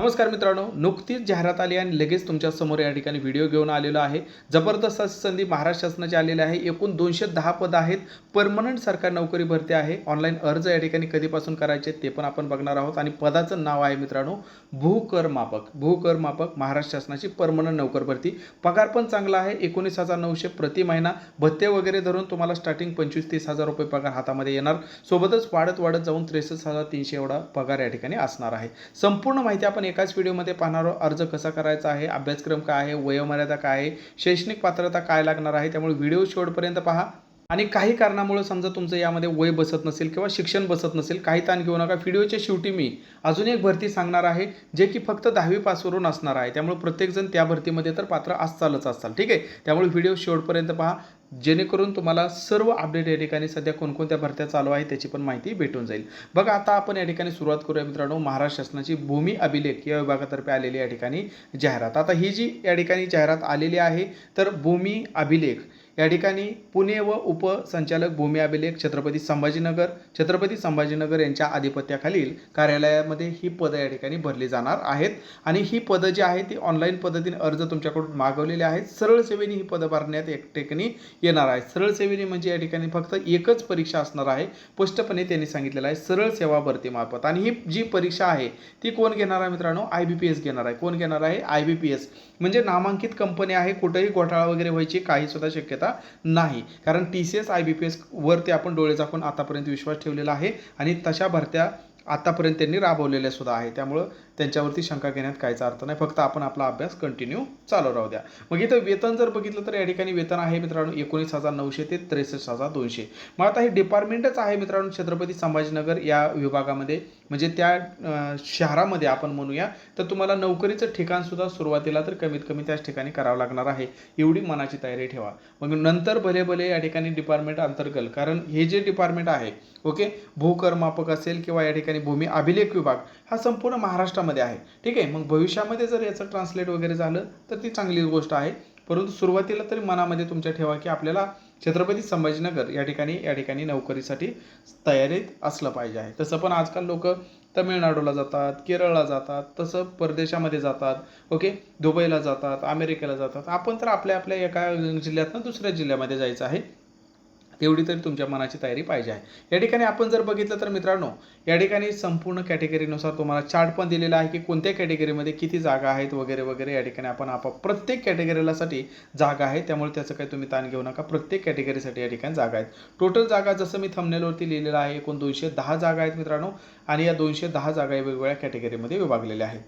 नमस्कार मित्रांनो नुकतीच जाहिरात आली आणि लगेच तुमच्यासमोर या ठिकाणी व्हिडिओ घेऊन आलेलो आहे. जबरदस्त अशी संधी महाराष्ट्र शासनाची आलेली आहे. एकूण दोनशे दहा पद आहेत. परमनंट सरकार नोकरी भरती आहे. ऑनलाईन अर्ज या ठिकाणी कधीपासून करायचे ते पण आपण बघणार आहोत. आणि पदाचं नाव आहे मित्रांनो भूकर मापक. भूकर मापक महाराष्ट्र शासनाची परमनंट नोकर भरती. पगार पण चांगला आहे. एकोणीस हजार नऊशे प्रति महिना भत्ते वगैरे धरून तुम्हाला स्टार्टिंग पंचवीस तीस हजार रुपये पगार हातामध्ये येणार. सोबतच वाढत वाढत जाऊन त्रेसष्ट हजार तीनशे एवढा पगार या ठिकाणी असणार आहे. संपूर्ण माहिती आपण एकाच व्हिडिओमध्ये पाहणार आहोत अर्ज कसा करायचा आहे अभ्यासक्रम काय आहे वयोमर्यादा काय आहे शैक्षणिक पात्रता काय लागणार आहे त्यामुळे व्हिडिओ शेवटपर्यंत पहा. आणि काही कारणामुळे समजा तुमचं यामध्ये वय बसत नसेल किंवा शिक्षण बसत नसेल काही ताण घेऊ नका. व्हिडिओच्या शेवटी मी अजून एक भरती सांगणार आहे जे की फक्त दहावी पासवरून असणार आहे. त्यामुळे प्रत्येकजण त्या भरतीमध्ये तर पात्र असतालच असताल. ठीक आहे? त्यामुळे व्हिडिओ शेवटपर्यंत पहा. जेणेकरून तुम्हाला सर्व अपडेट या ठिकाणी सध्या कोणकोणत्या भरत्या चालू आहे त्याची पण माहिती भेटून जाईल. बघा आता आपण या ठिकाणी सुरुवात करूया मित्रांनो. महाराष्ट्र शासनाची भूमी अभिलेख या विभागातर्फे आलेली या ठिकाणी जाहिरात. आता ही जी या ठिकाणी जाहिरात आलेली आहे तर भूमी अभिलेख या ठिकाणी पुणे व उपसंचालक भूमी अभिलेख छत्रपती संभाजीनगर छत्रपती संभाजीनगर यांच्या आधिपत्याखालील कार्यालयामध्ये ही पदं या ठिकाणी भरली जाणार आहेत. आणि ही पदं जी आहेत ती ऑनलाईन पद्धतीने अर्ज तुमच्याकडून मागवलेले आहेत. सरळ सेवेने ही पदं भरण्यात एक ठिकाणी येणार आहे सरळ सेवेने म्हणजे या ठिकाणी फक्त एकच परीक्षा असणार आहे स्पष्टपणे त्यांनी सांगितलेलं आहे सरळ सेवा भरतीमार्फत आणि ही जी परीक्षा आहे ती कोण घेणार आहे मित्रांनो? आय बी पी एस घेणार आहे. कोण घेणार आहे? आय बी पी एस म्हणजे नामांकित कंपनी आहे कुठेही घोटाळा वगैरे व्हायची काही सुद्धा शक्यता नाही. कारण T C S I B P S वरती आपण डोळे झाकून आतापर्यंत विश्वास ठेवलेला आहे आणि तशा भरत्या आतापर्यंत त्यांनी राबवलेल्या सुद्धा आहे. त्यामुळं त्यांच्यावरती शंका घेण्यात काहीचा अर्थ नाही. फक्त आपण आपला अभ्यास कंटिन्यू चालू राहू द्या. मग इथं वेतन जर बघितलं तर या ठिकाणी वेतन आहे मित्रांनो एकोणीस हजार नऊशे ते त्रेसष्ट हजार दोनशे. मग आता हे डिपार्टमेंटच आहे मित्रांनो छत्रपती संभाजीनगर या विभागामध्ये. म्हणजे त्या शहरामध्ये आपण म्हणूया. तर तुम्हाला नोकरीचं ठिकाणसुद्धा सुरुवातीला तर कमीत कमी त्याच ठिकाणी करावं लागणार आहे. एवढी मनाची तयारी ठेवा. मग नंतर भले भले या ठिकाणी डिपार्टमेंट अंतर्गत कारण हे जे डिपार्टमेंट आहे ओके भूकरमापक असेल किंवा या ठिकाणी भूमी अभिलेख विभाग हा संपूर्ण महाराष्ट्रामध्ये आहे. ठीक आहे? मग भविष्यामध्ये जर याचं ट्रान्सलेट वगैरे झालं तर ती चांगली गोष्ट आहे. परंतु सुरुवातीला तरी मनामध्ये तुमच्या ठेवा की आपल्याला छत्रपती संभाजीनगर या ठिकाणी या ठिकाणी नोकरीसाठी तयारीत असलं पाहिजे आहे. तसं पण आजकाल लोक तमिळनाडूला जातात केरळला जातात तसं परदेशामध्ये जातात ओके? दुबईला जातात अमेरिकेला जातात. आपण तर आपल्या आपल्या एका जिल्ह्यातनं दुसऱ्या जिल्ह्यामध्ये जायचं आहे. तेवढी तरी तुमच्या मनाची तयारी पाहिजे आहे. या ठिकाणी आपण जर बघितलं तर मित्रांनो या ठिकाणी संपूर्ण कॅटेगरीनुसार तुम्हाला चार्ट पण दिलेला आहे की कोणत्या कॅटेगरीमध्ये किती जागा आहेत वगैरे वगैरे या ठिकाणी आपण आप प्रत्येक कॅटेगरीलासाठी जागा आहे. त्यामुळे त्याचं काही तुम्ही ताण घेऊ नका. प्रत्येक कॅटेगरीसाठी या ठिकाणी जागा आहेत. टोटल जागा जसं मी थंबनेलवरती लिहिलेलं आहे एकूण दोनशे दहा जागा आहेत मित्रांनो आणि या दोनशे दहा जागा वेगवेगळ्या कॅटेगरीमध्ये विभागलेल्या आहेत.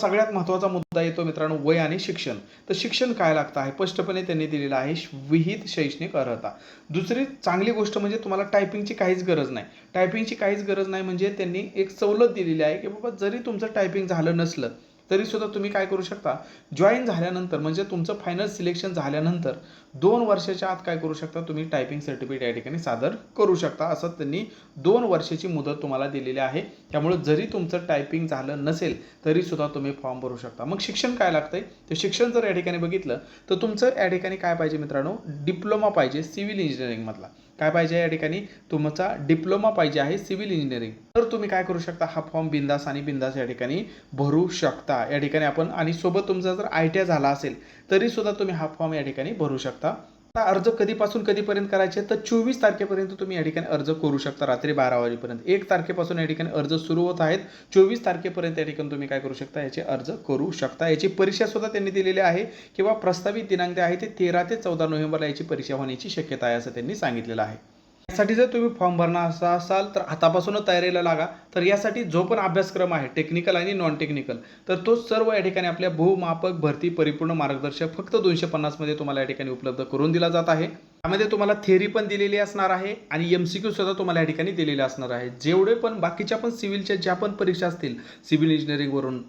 सगळ्यात महत्त्वाचा मुद्दा येतो मित्रांनो वय आणि शिक्षण. तर शिक्षण काय लागतं आहे? स्पष्टपणे त्यांनी दिलेलं आहे विहित शैक्षणिक अर्हता. दुसरी चांगली गोष्ट म्हणजे तुम्हाला टायपिंगची काहीच गरज नाही. टायपिंगची काहीच गरज नाही म्हणजे त्यांनी एक सवलत दिलेली आहे की बाबा जरी तुमचं टायपिंग झालं नसलं तरी सुद्धा तुम्ही काय करू शकता? जॉईन झाल्यानंतर म्हणजे तुमचं फायनल सिलेक्शन झाल्यानंतर दोन वर्षाच्या आत काय करू शकता? तुम्ही टायपिंग सर्टिफिकेट या ठिकाणी सादर करू शकता. असं त्यांनी दोन वर्षाची मुदत तुम्हाला दिलेली आहे. त्यामुळे जरी तुमचं टायपिंग झालं नसेल तरी सुद्धा तुम्ही फॉर्म भरू शकता. मग शिक्षण काय लागतंय? तर शिक्षण जर या ठिकाणी बघितलं तर तुमचं या ठिकाणी काय पाहिजे मित्रांनो? डिप्लोमा पाहिजे सिव्हिल इंजिनिअरिंगमधला काय पाहिजे या ठिकाणी? तुमचा डिप्लोमा पाहिजे आहे सिव्हिल इंजिनिअरिंग तर तुम्ही काय करू शकता? हा फॉर्म बिंदास आणि बिंदास या ठिकाणी भरू शकता. या ठिकाणी आपण आणि सोबत तुमचा जर आय टी आय झाला असेल तरी सुद्धा तुम्ही हा फॉर्म या ठिकाणी भरू शकता. अर्ज कधीपासून कधीपर्यंत करायचे तर चोवीस तारखेपर्यंत तुम्ही या ठिकाणी अर्ज करू शकता रात्री बारा वाजेपर्यंत. एक तारखेपासून या ठिकाणी अर्ज सुरू होत आहेत. चोवीस तारखेपर्यंत या ठिकाणी तुम्ही काय करू शकता? याचे अर्ज करू शकता. याची परीक्षा सुद्धा त्यांनी दिलेली आहे किंवा प्रस्तावित दिनांक आहे ते तेरा ते चौदा नोव्हेंबरला याची परीक्षा होण्याची शक्यता आहे असं त्यांनी सांगितलेलं आहे. यासाठी जर तुम्ही फॉर्म भरणार असा असाल तर आतापासूनच तयारीला लागा. तर यासाठी जो पण अभ्यासक्रम आहे टेक्निकल आणि नॉन टेक्निकल तर तो सर्व या ठिकाणी आपल्या भूमापक भरती परिपूर्ण मार्गदर्शक फक्त दोनशे पन्नासमध्ये तुम्हाला या ठिकाणी उपलब्ध करून दिला जात आहे. त्यामध्ये तुम्हाला थेअरी पण दिलेली असणार आहे आणि एम सी क्यू सुद्धा तुम्हाला या ठिकाणी दिलेले असणार आहे. जेवढे पण बाकीच्या पण सिव्हिलच्या ज्या पण परीक्षा असतील सिव्हिल इंजिनिअरिंगवरून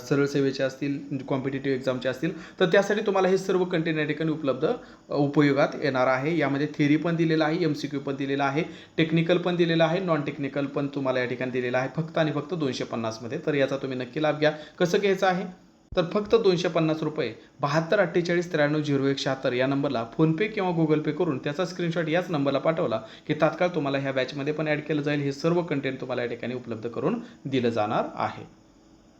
सरळ सेवेच्या असतील कॉम्पिटेटिव्ह एक्झामच्या असतील तर त्यासाठी तुम्हाला हे सर्व कंटेंट या ठिकाणी उपलब्ध उपयोगात येणार आहे. यामध्ये थेअरी पण दिलेलं आहे एम सी क्यू पण दिलेला आहे टेक्निकल पण दिलेलं आहे नॉन टेक्निकल पण तुम्हाला या ठिकाणी दिलेलं आहे फक्त आणि फक्त दोनशे पन्नासमध्ये. तर याचा तुम्ही नक्की लाभ घ्या. कसं घ्यायचं आहे? तर फक्त दोनशे पन्नास रुपये बहात्तर अठ्ठेचाळीस त्र्याण्णव झिरो एक शहात्तर या नंबरला फोनपे किंवा गुगल पे करून त्याचा स्क्रीनशॉट याच नंबरला पाठवला की तात्काळ तुम्हाला ह्या बॅचमध्ये पण ॲड केलं जाईल. हे सर्व कंटेंट तुम्हाला या ठिकाणी उपलब्ध करून दिलं जाणार आहे.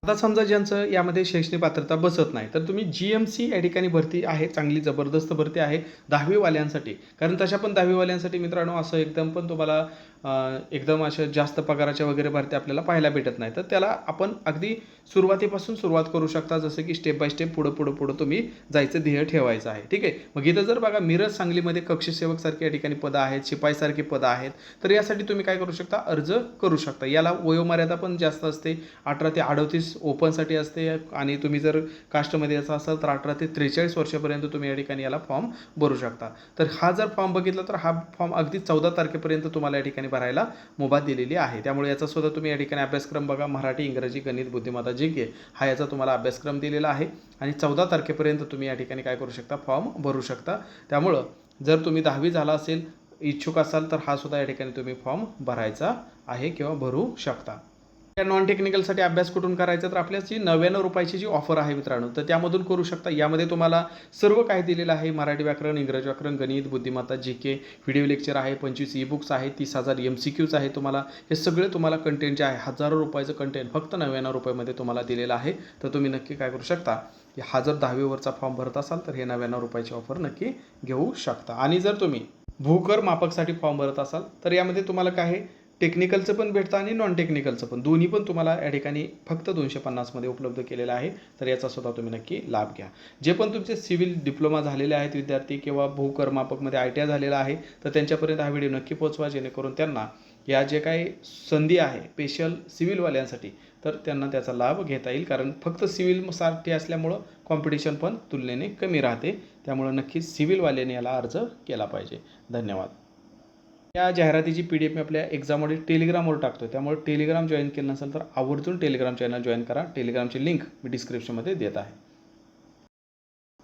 आता समजा ज्यांचं यामध्ये शैक्षणिक पात्रता बसत नाही तर तुम्ही जी एम सी या ठिकाणी भरती आहे. चांगली जबरदस्त भरती आहे दहावीवाल्यांसाठी. कारण तशा पण दहावीवाल्यांसाठी मित्रांनो असं एकदम पण तुम्हाला एकदम अशा जास्त पगाराच्या वगैरे भरती आपल्याला पाहायला भेटत नाही. तर त्याला आपण अगदी सुरुवातीपासून सुरुवात करू शकता जसं की स्टेप बाय स्टेप पुढं पुढं पुढं तुम्ही जायचं ध्येय ठेवायचं आहे. ठीक आहे? मग इथं जर बघा मिरज सांगलीमध्ये कक्षसेवकसारखे या ठिकाणी पदं आहेत शिपाईसारखी पदं आहेत तर यासाठी तुम्ही काय करू शकता? अर्ज करू शकता. याला वयोमर्यादा पण जास्त असते अठरा ते अडतीस ओपनसाठी असते आणि तुम्ही जर कास्टमध्ये याचा असाल तर अठरा ते त्रेचाळीस वर्षापर्यंत तुम्ही या ठिकाणी याला फॉर्म भरू शकता. तर हा जर फॉर्म बघितला तर हा फॉर्म अगदी चौदा तारखेपर्यंत तुम्हाला या ठिकाणी भरायला मुभा दिलेली आहे. त्यामुळे याचा सुद्धा तुम्ही या ठिकाणी अभ्यासक्रम बघा. मराठी इंग्रजी गणित बुद्धिमत्ता जिंके हा याचा तुम्हाला अभ्यासक्रम दिलेला आहे. आणि चौदा तारखेपर्यंत तुम्ही या ठिकाणी काय करू शकता? फॉर्म भरू शकता. त्यामुळं जर तुम्ही दहावी झाला असेल इच्छुक असाल तर हा सुद्धा या ठिकाणी तुम्ही फॉर्म भरायचा आहे किंवा भरू शकता. या नॉन टेक्निकलसाठी अभ्यास कुठून करायचा तर आपल्याची नव्याण्णव रुपयाची जी ऑफर आहे मित्रांनो तर त्यामधून करू शकता. यामध्ये तुम्हाला सर्व काही दिलेलं आहे. मराठी व्याकरण इंग्रजी व्याकरण गणित बुद्धिमत्ता जी के व्हिडिओ लेक्चर आहे पंचवीस ई बुक्स आहे तीस हजार एम सी क्यूज आहे तुम्हाला. हे सगळे तुम्हाला कंटेंट जे आहे हजारो रुपयाचं कंटेंट फक्त नव्याण्णव रुपयामध्ये तुम्हाला दिलेलं आहे. तर तुम्ही नक्की काय करू शकता हा जर दहावीवरचा फॉर्म भरत असाल तर हे नव्याण्णव रुपयाची ऑफर नक्की घेऊ शकता. आणि जर तुम्ही भूकर मापकसाठी फॉर्म भरत असाल तर यामध्ये तुम्हाला काय आहे टेक्निकलचं पण भेटतं आणि नॉन टेक्निकलचं पण. दोन्ही पण तुम्हाला या ठिकाणी फक्त दोनशे पन्नासमध्ये उपलब्ध केलेलं आहे. तर याचा सुद्धा तुम्ही नक्की लाभ घ्या. जे पण तुमचे सिव्हिल डिप्लोमा झालेले आहेत विद्यार्थी किंवा भूकर्मापकमध्ये आय टी आय झालेला आहे तर त्यांच्यापर्यंत हा व्हिडिओ नक्की पोहोचवा जेणेकरून त्यांना या जे काही संधी आहे स्पेशल सिव्हिलवाल्यांसाठी तर त्यांना त्याचा लाभ घेता येईल. कारण फक्त सिव्हिलसाठी असल्यामुळं कॉम्पिटिशन पण तुलनेने कमी राहते. त्यामुळं नक्की सिव्हिलवाल्याने याला अर्ज केला पाहिजे. धन्यवाद. या जाहिरातीची पी डी एफ मी आपल्या एक्झाममध्ये टेलिग्रामवर टाकतो त्यामुळे टेलिग्राम जॉईन केलं नसेल तर आवर्जून टेलिग्राम चॅनल जॉईन करा. टेलिग्रामची लिंक मी डिस्क्रिप्शनमध्ये देत आहे.